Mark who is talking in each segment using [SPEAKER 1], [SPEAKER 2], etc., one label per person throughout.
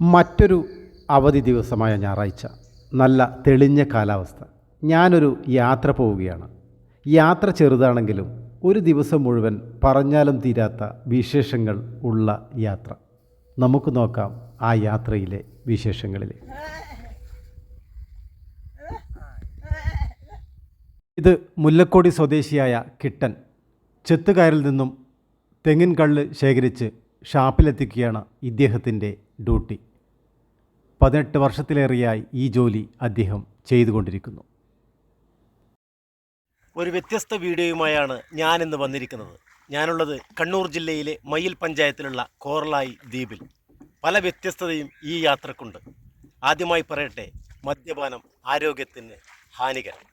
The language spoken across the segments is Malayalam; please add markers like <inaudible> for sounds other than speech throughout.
[SPEAKER 1] മറ്റൊരു അവധി ദിവസമായ ഞായറാഴ്ച. നല്ല തെളിഞ്ഞ കാലാവസ്ഥ. ഞാനൊരു യാത്ര പോവുകയാണ്. യാത്ര ചെറുതാണെങ്കിലും ഒരു ദിവസം മുഴുവൻ പറഞ്ഞാലും തീരാത്ത വിശേഷങ്ങൾ ഉള്ള യാത്ര. നമുക്ക് നോക്കാം ആ യാത്രയിലെ വിശേഷങ്ങളിലെ. ഇത് മുല്ലക്കോടി സ്വദേശിയായ കിട്ടൻ. ചെത്തുകാരിൽ നിന്നും തെങ്ങിൻ കള്ള് ശേഖരിച്ച് ഷാപ്പിലെത്തിക്കുകയാണ് ഇദ്ദേഹത്തിന്റെ ഡ്യൂട്ടി. പതിനെട്ട് വർഷത്തിലേറെയായി ഈ ജോലി അദ്ദേഹം ചെയ്തുകൊണ്ടിരിക്കുന്നു.
[SPEAKER 2] ഒരു വ്യത്യസ്ത വീഡിയോയുമായാണ് ഞാനിന്ന് വന്നിരിക്കുന്നത്. ഞാനുള്ളത് കണ്ണൂർ ജില്ലയിലെ മയിൽ പഞ്ചായത്തിലുള്ള കോർലായി ദ്വീപിൽ. പല വ്യത്യസ്തതയും ഈ യാത്രക്കുണ്ട്. ആദ്യമായി പറയട്ടെ മദ്യപാനം ആരോഗ്യത്തിന് ഹാനികരം.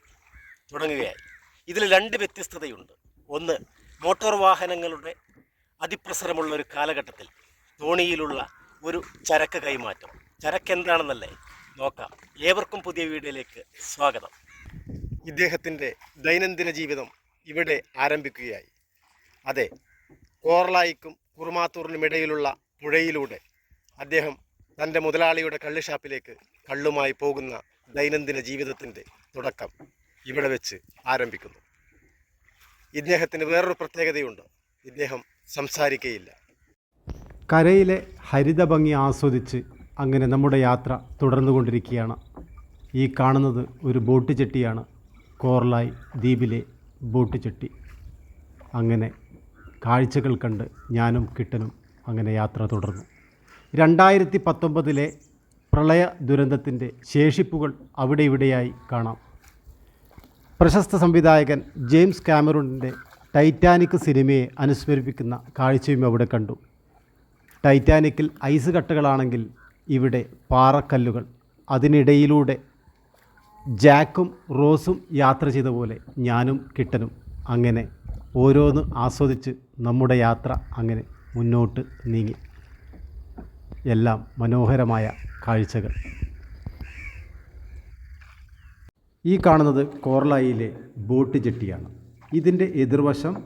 [SPEAKER 2] തുടങ്ങുകയായി. ഇതിൽ രണ്ട് വ്യത്യസ്തതയുണ്ട്. ഒന്ന് മോട്ടോർ വാഹനങ്ങളുടെ അതിപ്രസരമുള്ള ഒരു കാലഘട്ടത്തിൽ തോണിയിലുള്ള ഒരു ചരക്ക് കൈമാറ്റം. ചരക്ക് എന്താണെന്നല്ലേ നോക്കാം. ഏവർക്കും പുതിയ വീഡിയോയിലേക്ക് സ്വാഗതം. ഇദ്ദേഹത്തിന്റെ ദൈനംദിന ജീവിതം ഇവിടെ ആരംഭിക്കുകയായി. അതെ കോർലായിക്കും കുറുമാത്തൂറിനും ഇടയിലുള്ള പുഴയിലൂടെ അദ്ദേഹം തന്റെ മുതലാളിയുടെ കള്ള് ഷാപ്പിലേക്ക് കള്ളുമായി പോകുന്ന ദൈനംദിന ജീവിതത്തിന്റെ തുടക്കം ഇവിടെ വെച്ച് ആരംഭിക്കുന്നു. ഇദ്ദേഹത്തിന് വേറൊരു പ്രത്യേകതയുണ്ട്. ഇദ്ദേഹം സംസാരിക്കുകയില്ല
[SPEAKER 1] കരയിലെ ഹരിതഭംഗി ആസ്വദിച്ച് അങ്ങനെ നമ്മുടെ യാത്ര തുടർന്നു കൊണ്ടിരിക്കുകയാണ് ഈ കാണുന്നത് ഒരു ബോട്ട് ചെട്ടിയാണ്. കോർലായ് ദ്വീപിലെ ബോട്ട് ചെട്ടി. അങ്ങനെ കാഴ്ചകൾ കണ്ട് ഞാനും കിട്ടനും അങ്ങനെ യാത്ര തുടർന്നു. രണ്ടായിരത്തി പത്തൊമ്പതിലെ പ്രളയ ദുരന്തത്തിന്റെ ശേഷിപ്പുകൾ അവിടെ ഇവിടെയായി കാണാം. പ്രശസ്ത സംവിധായകൻ ജെയിംസ് കാമറൂണിന്റെ ടൈറ്റാനിക് സിനിമയെ അനുസ്മരിപ്പിക്കുന്ന കാഴ്ചയും അവിടെ കണ്ടു. ടൈറ്റാനിക്കിൽ ഐസ് കട്ടകളാണെങ്കിൽ ഇവിടെ പാറക്കല്ലുകൾ. അതിനിടയിലൂടെ ജാക്കും റോസും യാത്ര ചെയ്ത പോലെ ഞാനും കിട്ടനും. അങ്ങനെ ഓരോന്ന് ആസ്വദിച്ച് നമ്മുടെ യാത്ര അങ്ങനെ മുന്നോട്ട് നീങ്ങി. എല്ലാം മനോഹരമായ കാഴ്ചകൾ. ഈ കാണുന്നത് കോർലായിലെ ബോട്ട് ജെട്ടിയാണ്. ഇതിന്റെ എതിർവശം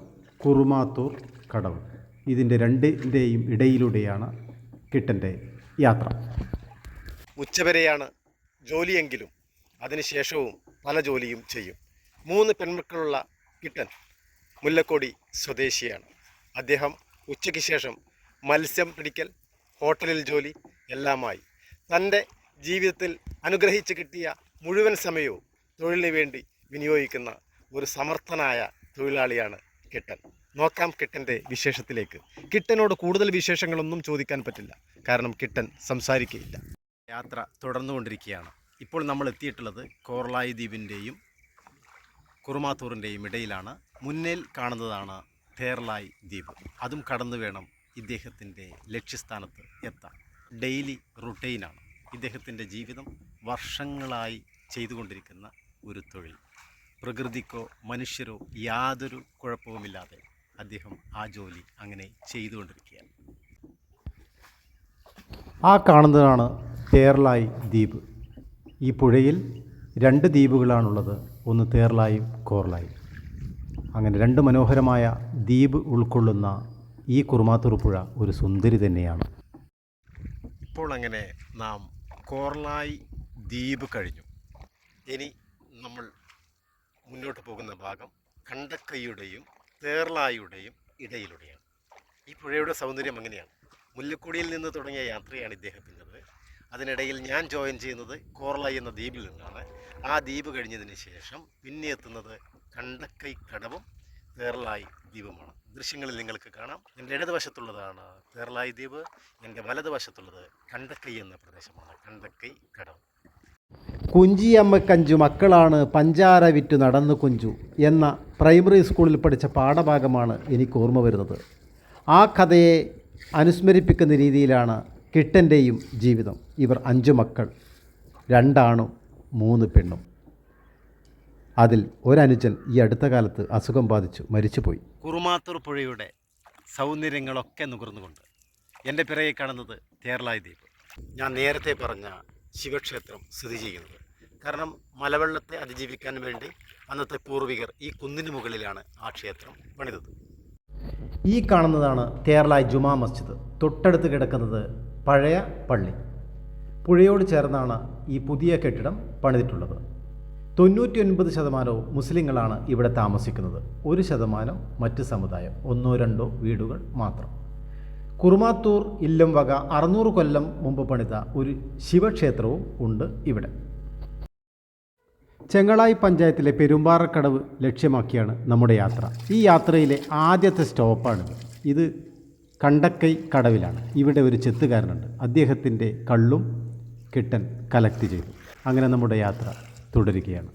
[SPEAKER 1] കുറുമാത്തൂർ കടവ്. ഇതിന്റെ രണ്ടിന്റെയും ഇടയിലൂടെയാണ് കിട്ടന്റെ യാത്ര.
[SPEAKER 2] ഉച്ചവരെയാണ് ജോലിയെങ്കിലും അതിനുശേഷവും പല ജോലിയും ചെയ്യും. മൂന്ന് പെൺമക്കളുള്ള കിട്ടൻ മുല്ലക്കോടി സ്വദേശിയാണ്. അദ്ദേഹം ഉച്ചയ്ക്ക് ശേഷം മത്സ്യം പിടിക്കൽ ഹോട്ടലിൽ ജോലി എല്ലാമായി. തന്റെ ജീവിതത്തിൽ അനുഗ്രഹിച്ച് കിട്ടിയ മുഴുവൻ സമയവും തൊഴിലിന് വേണ്ടി വിനിയോഗിക്കുന്ന ഒരു സമർത്ഥനായ തൊഴിലാളിയാണ് കിട്ടൻ. നോക്കാം കിട്ടന്റെ വിശേഷത്തിലേക്ക്. കിട്ടനോട് കൂടുതൽ വിശേഷങ്ങളൊന്നും ചോദിക്കാൻ പറ്റില്ല. കാരണം കിട്ടൻ സംസാരിക്കുകയില്ല യാത്ര തുടർന്നുകൊണ്ടിരിക്കുകയാണ്. ഇപ്പോൾ നമ്മൾ എത്തിയിട്ടുള്ളത് കോർലായി ദ്വീപിന്റെയും കുറുമാത്തൂറിന്റെയും ഇടയിലാണ്. മുന്നേൽ കാണുന്നതാണ് തേർലായി ദ്വീപ്. അതും കടന്നു വേണം ഇദ്ദേഹത്തിന്റെ ലക്ഷ്യസ്ഥാനത്ത് എത്താൻ. ഡെയിലി റുട്ടീനാണ് ഇദ്ദേഹത്തിന്റെ ജീവിതം വർഷങ്ങളായി ചെയ്തുകൊണ്ടിരിക്കുന്ന ഒരു തൊഴിൽ. പ്രകൃതിക്കോ മനുഷ്യരോ യാതൊരു കുഴപ്പവുമില്ലാതെ അദ്ദേഹം ആ ജോലി അങ്ങനെ ചെയ്തുകൊണ്ടിരിക്കുകയാണ്.
[SPEAKER 1] ആ കാണുന്നതാണ് തേർലായി ദ്വീപ്. ഈ പുഴയിൽ രണ്ട് ദ്വീപുകളാണുള്ളത്. ഒന്ന് തേർലായും കോർലായും. അങ്ങനെ രണ്ട് മനോഹരമായ ദ്വീപ് ഉൾക്കൊള്ളുന്ന ഈ കുറുമാത്തൂർ പുഴ ഒരു സുന്ദരി തന്നെയാണ്.
[SPEAKER 2] ഇപ്പോൾ അങ്ങനെ നാം കോർലായി ദ്വീപ് കഴിഞ്ഞു. ഇനി നമ്മൾ മുന്നോട്ട് പോകുന്ന ഭാഗം കണ്ടക്കൈയുടെയും തേർലായുടെയും ഇടയിലൂടെയാണ്. ഈ പുഴയുടെ സൗന്ദര്യം അങ്ങനെയാണ് മുല്ലക്കുടിയിൽ നിന്ന് തുടങ്ങിയ യാത്രയാണ് ഇദ്ദേഹത്തിന്റെത് അതിനിടയിൽ ഞാൻ ജോയിൻ ചെയ്യുന്നത് കോർള എന്ന ദ്വീപിൽ നിന്നാണ്. ആ ദ്വീപ് കഴിഞ്ഞതിന് ശേഷം പിന്നെ എത്തുന്നത് കണ്ടക്കൈ കടവും തേർലായി ദ്വീപുമാണ്. ദൃശ്യങ്ങളിൽ നിങ്ങൾക്ക് കാണാം. എന്റെ ഇടതുവശത്തുള്ളതാണ് തേർലായി ദ്വീപ്. എന്റെ വലതുവശത്തുള്ളത് കണ്ടക്കൈ എന്ന പ്രദേശമാണ്. കണ്ടക്കൈ കടവ്.
[SPEAKER 1] കുഞ്ചിയമ്മക്കഞ്ചു മക്കളാണ് പഞ്ചാര വിറ്റു നടന്നു കുഞ്ചു എന്ന പ്രൈമറി സ്കൂളിൽ പഠിച്ച പാഠഭാഗമാണ് എനിക്ക് ഓർമ്മ വരുന്നത്. ആ കഥയെ അനുസ്മരിപ്പിക്കുന്ന രീതിയിലാണ് കിട്ടന്റെയും ജീവിതം. ഇവർ അഞ്ച് മക്കൾ രണ്ടാണും മൂന്ന് പെണ്ണും. അതിൽ ഒരനുജൻ ഈ അടുത്ത കാലത്ത് അസുഖം ബാധിച്ചു മരിച്ചുപോയി.
[SPEAKER 2] കുറുമാത്തൂർ പുഴയുടെ സൗന്ദര്യങ്ങളൊക്കെ നുകർന്നുകൊണ്ട് എന്റെ പിറകെ കാണുന്നത് തേർലായി ദ്വീപ്. ഞാൻ നേരത്തെ പറഞ്ഞ ശിവക്ഷേത്രം സ്ഥിതി ചെയ്യുന്നത്. കാരണം മലവെള്ളത്തെ അതിജീവിക്കാൻ വേണ്ടി അന്നത്തെ പൂർവികർ ഈ കുന്നിന് മുകളിലാണ് ആ ക്ഷേത്രം പണിതത്.
[SPEAKER 1] ഈ കാണുന്നതാണ് തേർലായ് ജുമാ മസ്ജിദ്. തൊട്ടടുത്ത് കിടക്കുന്നത് പഴയ പള്ളി. പുഴയോട് ചേർന്നാണ് ഈ പുതിയ കെട്ടിടം പണിതിട്ടുള്ളത്. തൊണ്ണൂറ്റി ഒൻപത് ശതമാനവും മുസ്ലിങ്ങളാണ് ഇവിടെ താമസിക്കുന്നത്. ഒരു ശതമാനം മറ്റ് സമുദായം. ഒന്നോ രണ്ടോ വീടുകൾ മാത്രം. കുറുമാത്തൂർ ഇല്ലം വക അറുന്നൂറ് കൊല്ലം മുമ്പ് പണിത ഒരു ശിവക്ഷേത്രവും ഉണ്ട് ഇവിടെ. ചെങ്ങളായി പഞ്ചായത്തിലെ പെരുമ്പാറക്കടവ് ലക്ഷ്യമാക്കിയാണ് നമ്മുടെ യാത്ര. ഈ യാത്രയിലെ ആദ്യത്തെ സ്റ്റോപ്പാണിത്. ഇത് കണ്ടക്കൈ കടവിലാണ്. ഇവിടെ ഒരു ചെത്തുകാരനുണ്ട്. അദ്ദേഹത്തിന്റെ കള്ളും കിട്ടൻ കലക്ട് ചെയ്തു. അങ്ങനെ നമ്മുടെ യാത്ര തുടരുകയാണ്.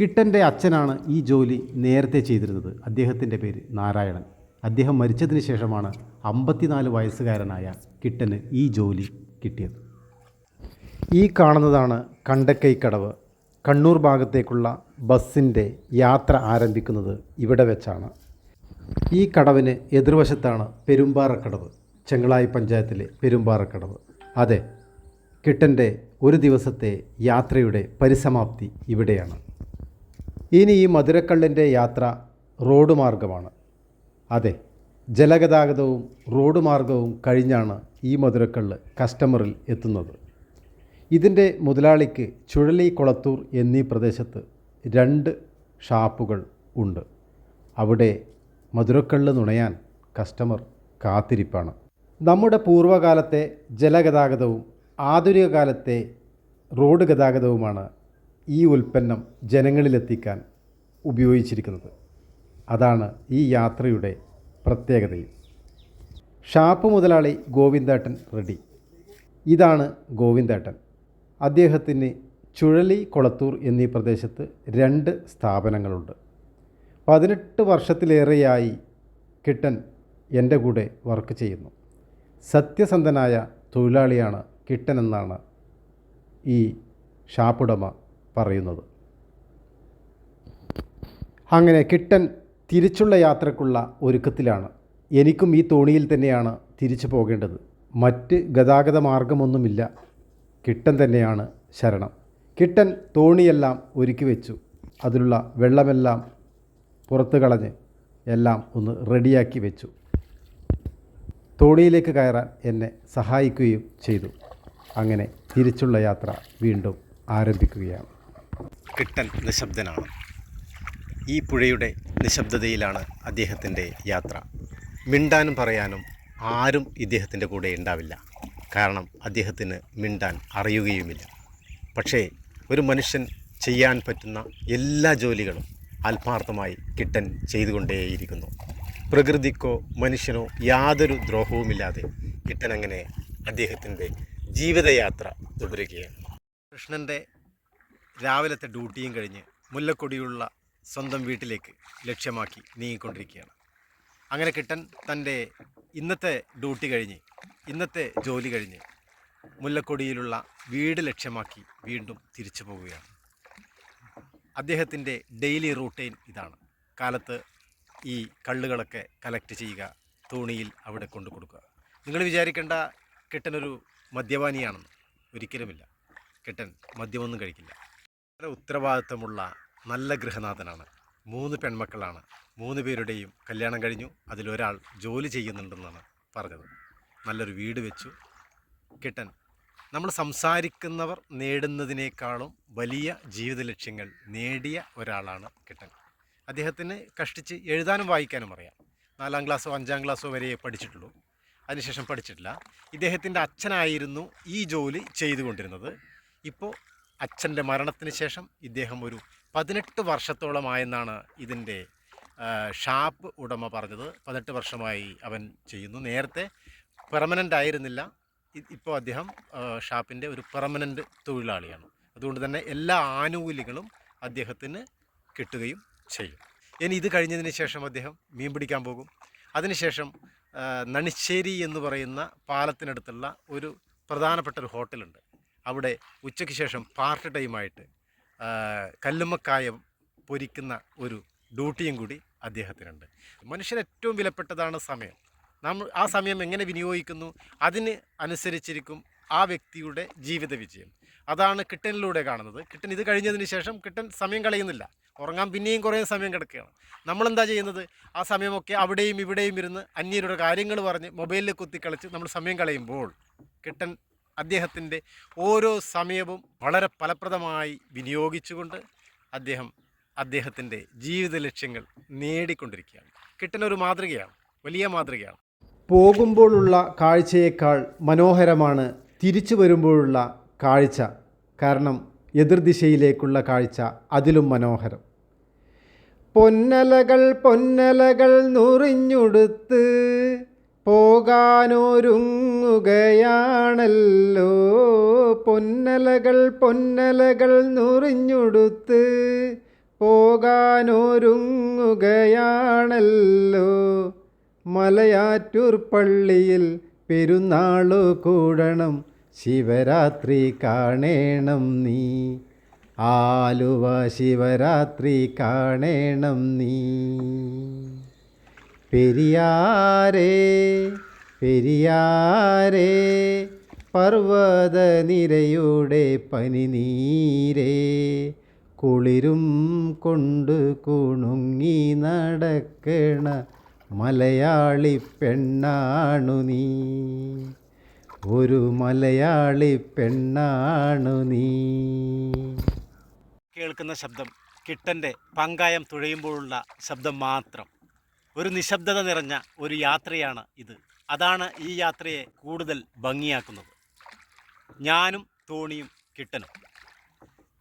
[SPEAKER 1] കിട്ടന്റെ അച്ഛനാണ് ഈ ജോലി നേരത്തെ ചെയ്തിരുന്നത്. അദ്ദേഹത്തിന്റെ പേര് നാരായണൻ. അദ്ദേഹം മരിച്ചതിന് ശേഷമാണ് അമ്പത്തിനാല് വയസ്സുകാരനായ കിട്ടന് ഈ ജോലി കിട്ടിയത്. ഈ കാണുന്നതാണ് കണ്ടക്കൈക്കടവ് കണ്ണൂർ ഭാഗത്തേക്കുള്ള ബസ്സിന്റെ യാത്ര ആരംഭിക്കുന്നത് ഇവിടെ വെച്ചാണ്. ഈ കടവിന് എതിർവശത്താണ് പെരുമ്പാറക്കടവ് ചെങ്ങളായി പഞ്ചായത്തിലെ പെരുമ്പാറക്കടവ്. അതെ കിട്ടന്റെ ഒരു ദിവസത്തെ യാത്രയുടെ പരിസമാപ്തി ഇവിടെയാണ്. ഇനി ഈ മധുരക്കള്ളിന്റെ യാത്ര റോഡ് മാർഗമാണ്. അതെ ജലഗതാഗതവും റോഡ് മാർഗവും കഴിഞ്ഞാണ് ഈ മധുരക്കള്ള് കസ്റ്റമറിൽ എത്തുന്നത്. ഇതിന്റെ മുതലാളിക്ക് ചുഴലി കൊളത്തൂർ എന്നീ പ്രദേശത്ത് രണ്ട് ഷാപ്പുകൾ ഉണ്ട്. അവിടെ മധുരക്കള്ള് നുണയാൻ കസ്റ്റമർ കാത്തിരിപ്പാണ്. നമ്മുടെ പൂർവകാലത്തെ ജലഗതാഗതവും ആധുനിക കാലത്തെ റോഡ് ഗതാഗതവുമാണ് ഈ ഉൽപ്പന്നം ജനങ്ങളിലെത്തിക്കാൻ ഉപയോഗിച്ചിരിക്കുന്നത്. അതാണ് ഈ യാത്രയുടെ പ്രത്യേകതയും. ഷാപ്പ് മുതലാളി ഗോവിന്ദേട്ടൻ റെഡി. ഇതാണ് ഗോവിന്ദേട്ടൻ. അദ്ദേഹത്തിന് ചുഴലി കൊളത്തൂർ എന്നീ പ്രദേശത്ത് രണ്ട് സ്ഥാപനങ്ങളുണ്ട്. പതിനെട്ട് വർഷത്തിലേറെയായി കിട്ടൻ എന്റെ കൂടെ വർക്ക് ചെയ്യുന്നു. സത്യസന്ധനായ തൊഴിലാളിയാണ് കിട്ടൻ എന്നാണ് ഈ ഷാപ്പുടമ പറയുന്നത്. അങ്ങനെ കിട്ടൻ തിരിച്ചുള്ള യാത്രക്കുള്ള ഒരുക്കത്തിലാണ്. എനിക്കും ഈ തോണിയിൽ തന്നെയാണ് തിരിച്ചു പോകേണ്ടത്. മറ്റ് ഗതാഗത മാർഗമൊന്നുമില്ല. കിട്ടൻ തന്നെയാണ് ശരണം. കിട്ടൻ തോണിയെല്ലാം ഒരുക്കി വെച്ചു. അതിലുള്ള വെള്ളമെല്ലാം പുറത്ത് കളഞ്ഞ് എല്ലാം ഒന്ന് റെഡിയാക്കി വെച്ചു. തോണിയിലേക്ക് കയറാൻ എന്നെ സഹായിക്കുകയും ചെയ്തു. അങ്ങനെ തിരിച്ചുള്ള യാത്ര വീണ്ടും ആരംഭിക്കുകയാണ്.
[SPEAKER 2] കിട്ടൻ നിശബ്ദനാണ്. ഈ പുഴയുടെ നിശബ്ദതയിലാണ് അദ്ദേഹത്തിന്റെ യാത്ര. മിണ്ടാനും പറയാനും ആരും ഇദ്ദേഹത്തിന്റെ കൂടെ ഉണ്ടാവില്ല. കാരണം അദ്ദേഹത്തിന് മിണ്ടാൻ അറിയുകയുമില്ല. പക്ഷേ ഒരു മനുഷ്യൻ ചെയ്യാൻ പറ്റുന്ന എല്ലാ ജോലികളും ആത്മാർത്ഥമായി കിട്ടൻ ചെയ്തുകൊണ്ടേയിരിക്കുന്നു. പ്രകൃതിക്കോ മനുഷ്യനോ യാതൊരു ദ്രോഹവുമില്ലാതെ കിട്ടൻ അങ്ങനെ അദ്ദേഹത്തിന്റെ ജീവിതയാത്ര തുടരുകയാണ്. കൃഷ്ണന്റെ രാവിലത്തെ ഡ്യൂട്ടിയും കഴിഞ്ഞ് മുല്ലക്കൊടിയുള്ള സ്വന്തം വീട്ടിലേക്ക് ലക്ഷ്യമാക്കി നീങ്ങിക്കൊണ്ടിരിക്കുകയാണ്. അങ്ങനെ കിട്ടൻ തന്റെ ഇന്നത്തെ ഡ്യൂട്ടി കഴിഞ്ഞ് ഇന്നത്തെ ജോലി കഴിഞ്ഞ് മുല്ലക്കൊടിയിലുള്ള വീട് ലക്ഷ്യമാക്കി വീണ്ടും തിരിച്ചു പോവുകയാണ്. അദ്ദേഹത്തിന്റെ ഡെയിലി റൂട്ടീൻ ഇതാണ്. കാലത്ത് ഈ കള്ളുകളൊക്കെ കലക്ട് ചെയ്യുക തോണിയിൽ അവിടെ കൊണ്ടു കൊടുക്കുക. നിങ്ങൾ വിചാരിക്കേണ്ട കിട്ടനൊരു മദ്യപാനിയാണെന്ന് ഒരിക്കലുമില്ല. കിട്ടൻ മദ്യമൊന്നും കഴിക്കില്ല. വളരെ ഉത്തരവാദിത്വമുള്ള നല്ല ഗൃഹനാഥനാണ് മൂന്ന് പെൺമക്കളാണ്. മൂന്ന് പേരുടെയും കല്യാണം കഴിഞ്ഞു. അതിലൊരാൾ ജോലി ചെയ്യുന്നുണ്ടെന്നാണ് പറഞ്ഞത്. നല്ലൊരു വീട് വെച്ചു. കിട്ടൻ. നമ്മൾ സംസാരിക്കുന്നവർ നേടുന്നതിനേക്കാളും വലിയ ജീവിത ലക്ഷ്യങ്ങൾ നേടിയ ഒരാളാണ് കിട്ടൻ. അദ്ദേഹത്തിന് കഷ്ടിച്ച് എഴുതാനും വായിക്കാനും അറിയാം. നാലാം ക്ലാസ്സോ അഞ്ചാം ക്ലാസ്സോ വരെ പഠിച്ചിട്ടുള്ളൂ. അതിനുശേഷം പഠിച്ചിട്ടില്ല. ഇദ്ദേഹത്തിന്റെ അച്ഛനായിരുന്നു ഈ ജോലി ചെയ്തുകൊണ്ടിരുന്നത്. ഇപ്പോൾ അച്ഛന്റെ മരണത്തിന് ശേഷം ഇദ്ദേഹം ഒരു പതിനെട്ട് വർഷത്തോളമായെന്നാണ് ഇതിന്റെ ഷാപ്പ് ഉടമ പറഞ്ഞത്. പതിനെട്ട് വർഷമായി അവൻ ചെയ്യുന്നു. നേരത്തെ പെർമനന്റ് ആയിരുന്നില്ല. ഇപ്പോൾ അദ്ദേഹം ഷാപ്പിന്റെ ഒരു പെർമനന്റ് തൊഴിലാളിയാണ്. അതുകൊണ്ട് തന്നെ എല്ലാ ആനുകൂല്യങ്ങളും അദ്ദേഹത്തിന് കിട്ടുകയും ചെയ്യും. ഇനി ഇത് കഴിഞ്ഞതിന് ശേഷം അദ്ദേഹം മീൻ പിടിക്കാൻ പോകും. അതിനുശേഷം നണിശ്ശേരി എന്ന് പറയുന്ന പാലത്തിനടുത്തുള്ള ഒരു പ്രധാനപ്പെട്ട ഒരു ഹോട്ടലുണ്ട്. അവിടെ ഉച്ചയ്ക്ക് ശേഷം പാർട്ട് ടൈമായിട്ട് കല്ലുമ്മക്കായം പൊരിക്കുന്ന ഒരു ഡ്യൂട്ടിയും കൂടി അദ്ദേഹത്തിനുണ്ട്. മനുഷ്യന് ഏറ്റവും വിലപ്പെട്ടതാണ് സമയം. നമ്മൾ ആ സമയം എങ്ങനെ വിനിയോഗിക്കുന്നു? അതിന് അനുസരിച്ചിരിക്കും ആ വ്യക്തിയുടെ ജീവിത വിജയം. അതാണ് കിട്ടനിലൂടെ കാണുന്നത്. കിട്ടൻ ഇത് കഴിഞ്ഞതിന് ശേഷം കിട്ടൻ സമയം കളയുന്നില്ല. ഉറങ്ങാൻ പിന്നെയും കുറേ സമയം കിടക്കുകയാണ്. നമ്മളെന്താ ചെയ്യുന്നത്? ആ സമയമൊക്കെ അവിടെയും ഇവിടെയും ഇരുന്ന് അന്യരുടെ കാര്യങ്ങൾ പറഞ്ഞ് മൊബൈലിൽ കുത്തിക്കളിച്ച് നമ്മൾ സമയം കളയുമ്പോൾ കിട്ടൻ അദ്ദേഹത്തിന്റെ ഓരോ സമയവും വളരെ ഫലപ്രദമായി വിനിയോഗിച്ചുകൊണ്ട് അദ്ദേഹം അദ്ദേഹത്തിന്റെ ജീവിത ലക്ഷ്യങ്ങൾ നേടിക്കൊണ്ടിരിക്കുകയാണ്. കിട്ടുന്നൊരു മാതൃകയാണ് വലിയ മാതൃകയാണ്.
[SPEAKER 1] പോകുമ്പോഴുള്ള കാഴ്ചയേക്കാൾ മനോഹരമാണ് തിരിച്ചു വരുമ്പോഴുള്ള കാഴ്ച. കാരണം എതിർദിശയിലേക്കുള്ള കാഴ്ച അതിലും മനോഹരം. പൊന്നലകൾ പൊന്നലകൾ നുറിഞ്ഞുടുത്ത് പോകാനൊരുങ്ങുകയാണല്ലോ. പൊന്നലകൾ പൊന്നലകൾ നുറിഞ്ഞുടുത്ത് പോകാനൊരുങ്ങുകയാണല്ലോ. മലയാറ്റൂർ പള്ളിയിൽ പെരുന്നാളു കൂടണം. ശിവരാത്രി കാണേണം നീ. ആലുവ ശിവരാത്രി കാണേണം നീ. പെരിയാരേ പെരിയാരേ പർവതനിരയുടെ പനിനീരേ കുളിരും കൊണ്ട് കുണുങ്ങി നടക്കണ മലയാളി പെണ്ണാണു നീ. ഒരു മലയാളി പെണ്ണാണു നീ.
[SPEAKER 2] കേൾക്കുന്ന ശബ്ദം കിട്ടന്റെ പങ്കായം തുഴയുമ്പോഴുള്ള ശബ്ദം മാത്രം. ഒരു നിശബ്ദത നിറഞ്ഞ ഒരു യാത്രയാണ് ഇത്. അതാണ് ഈ യാത്രയെ കൂടുതൽ ഭംഗിയാക്കുന്നത്. ഞാനും തോണിയും കിട്ടനും.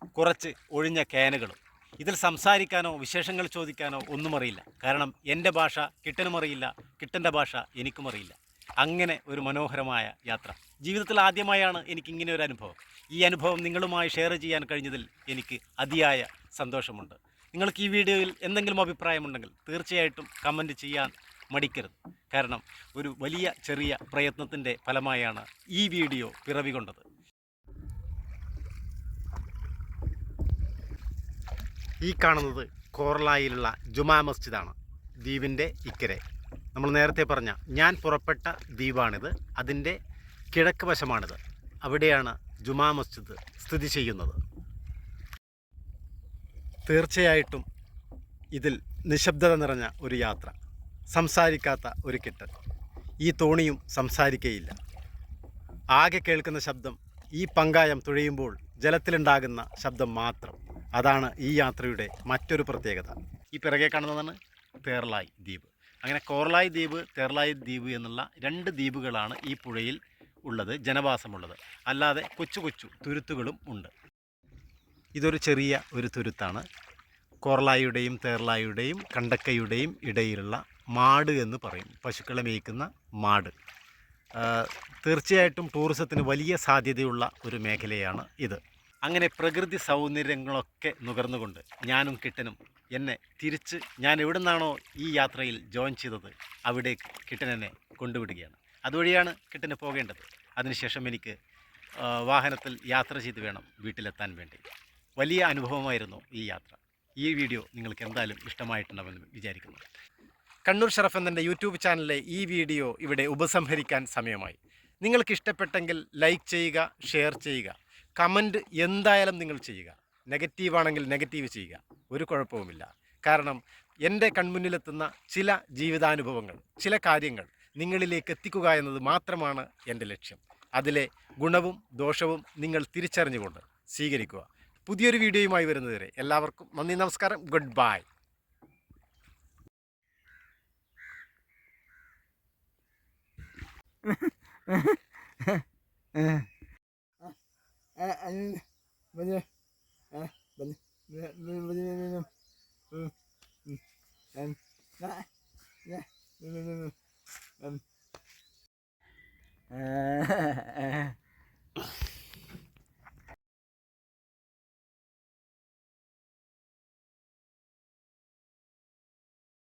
[SPEAKER 2] കുറച്ച് ഒഴിഞ്ഞ ക്യാനുകളും. ഇതിൽ സംസാരിക്കാനോ വിശേഷങ്ങൾ ചോദിക്കാനോ ഒന്നും അറിയില്ല. കാരണം എന്റെ ഭാഷ കിട്ടനും അറിയില്ല കിട്ടന്റെ ഭാഷ എനിക്കും അറിയില്ല. അങ്ങനെ ഒരു മനോഹരമായ യാത്ര. ജീവിതത്തിൽ ആദ്യമായാണ് എനിക്ക് ഇങ്ങനെ ഒരു അനുഭവം. ഈ അനുഭവം നിങ്ങളുമായി ഷെയർ ചെയ്യാൻ കഴിഞ്ഞതിൽ എനിക്ക് അതിയായ സന്തോഷമുണ്ട്. നിങ്ങൾക്ക് ഈ വീഡിയോയിൽ എന്തെങ്കിലും അഭിപ്രായമുണ്ടെങ്കിൽ തീർച്ചയായിട്ടും കമന്റ് ചെയ്യാൻ മടിക്കരുത്. കാരണം ഒരു വലിയ ചെറിയ പ്രയത്നത്തിന്റെ ഫലമായാണ് ഈ വീഡിയോ പിറവികൊണ്ടത് ഈ കാണുന്നത് കോർലായിലുള്ള ജുമാ മസ്ജിദാണ്. ദ്വീപിന്റെ ഇക്കരെ. നമ്മൾ നേരത്തെ പറഞ്ഞ ഞാൻ പുറപ്പെട്ട ദ്വീപാണിത്. അതിന്റെ കിഴക്ക് വശമാണിത്. അവിടെയാണ് ജുമാ മസ്ജിദ് സ്ഥിതി ചെയ്യുന്നത്. തീർച്ചയായിട്ടും ഇതിൽ നിശബ്ദത നിറഞ്ഞ ഒരു യാത്ര സംസാരിക്കാത്ത ഒരു കിട്ടൽ. ഈ തോണിയും സംസാരിക്കയില്ല. ആകെ കേൾക്കുന്ന ശബ്ദം ഈ പങ്കായം തുഴയുമ്പോൾ ജലത്തിലുണ്ടാകുന്ന ശബ്ദം മാത്രം. അതാണ് ഈ യാത്രയുടെ മറ്റൊരു പ്രത്യേകത. ഈ പിറകെ കാണുന്നതാണ് തേർലായ് ദ്വീപ്. അങ്ങനെ കോർലായ് ദ്വീപ് തേർലായ് ദ്വീപ് എന്നുള്ള രണ്ട് ദ്വീപുകളാണ് ഈ പുഴയിൽ ഉള്ളത് ജനവാസമുള്ളത്. അല്ലാതെ കൊച്ചു കൊച്ചു തുരുത്തുകളും ഉണ്ട്. ഇതൊരു ചെറിയ ഒരു തുരുത്താണ്. കോർലായുടെയും തേർലായുടെയും കണ്ടക്കയുടെയും ഇടയിലുള്ള മാട് എന്ന് പറയും. പശുക്കളെ മേയ്ക്കുന്ന മാട്. തീർച്ചയായിട്ടും ടൂറിസത്തിന് വലിയ സാധ്യതയുള്ള ഒരു മേഖലയാണ് ഇത്. അങ്ങനെ പ്രകൃതി സൗന്ദര്യങ്ങളൊക്കെ നുകർന്നുകൊണ്ട് ഞാനും കിട്ടനും എന്നെ തിരിച്ച് ഞാൻ എവിടെ നിന്നാണോ ഈ യാത്രയിൽ ജോയിൻ ചെയ്തത് അവിടേക്ക് കിട്ടൻ എന്നെ കൊണ്ടുവിടുകയാണ്. അതുവഴിയാണ് കിട്ടന് പോകേണ്ടത്. അതിനുശേഷം എനിക്ക് വാഹനത്തിൽ യാത്ര ചെയ്ത് വേണം വീട്ടിലെത്താൻ വേണ്ടി. വലിയ അനുഭവമായിരുന്നു ഈ യാത്ര. ഈ വീഡിയോ നിങ്ങൾക്ക് എന്തായാലും ഇഷ്ടമായിട്ടുണ്ടാവുമെന്ന് വിചാരിക്കുന്നു. കണ്ണൂർ ഷറഫ് എന്നെ യൂട്യൂബ് ചാനലിലെ ഈ വീഡിയോ ഇവിടെ ഉപസംഹരിക്കാൻ സമയമായി. നിങ്ങൾക്ക് ഇഷ്ടപ്പെട്ടെങ്കിൽ ലൈക്ക് ചെയ്യുക ഷെയർ ചെയ്യുക. കമന്റ് എന്തായാലും നിങ്ങൾ ചെയ്യുക. നെഗറ്റീവ് ആണെങ്കിൽ നെഗറ്റീവ് ചെയ്യുക. ഒരു കുഴപ്പവുമില്ല. കാരണം എന്റെ കൺമുന്നിലെത്തുന്ന ചില ജീവിതാനുഭവങ്ങൾ ചില കാര്യങ്ങൾ നിങ്ങളിലേക്ക് എത്തിക്കുക എന്നത് മാത്രമാണ് എന്റെ ലക്ഷ്യം. അതിലെ ഗുണവും ദോഷവും നിങ്ങൾ തിരിച്ചറിഞ്ഞുകൊണ്ട് സ്വീകരിക്കുക. പുതിയൊരു വീഡിയോയുമായി വരുന്നതുവരെ എല്ലാവർക്കും നന്ദി നമസ്കാരം. Good bye. <laughs>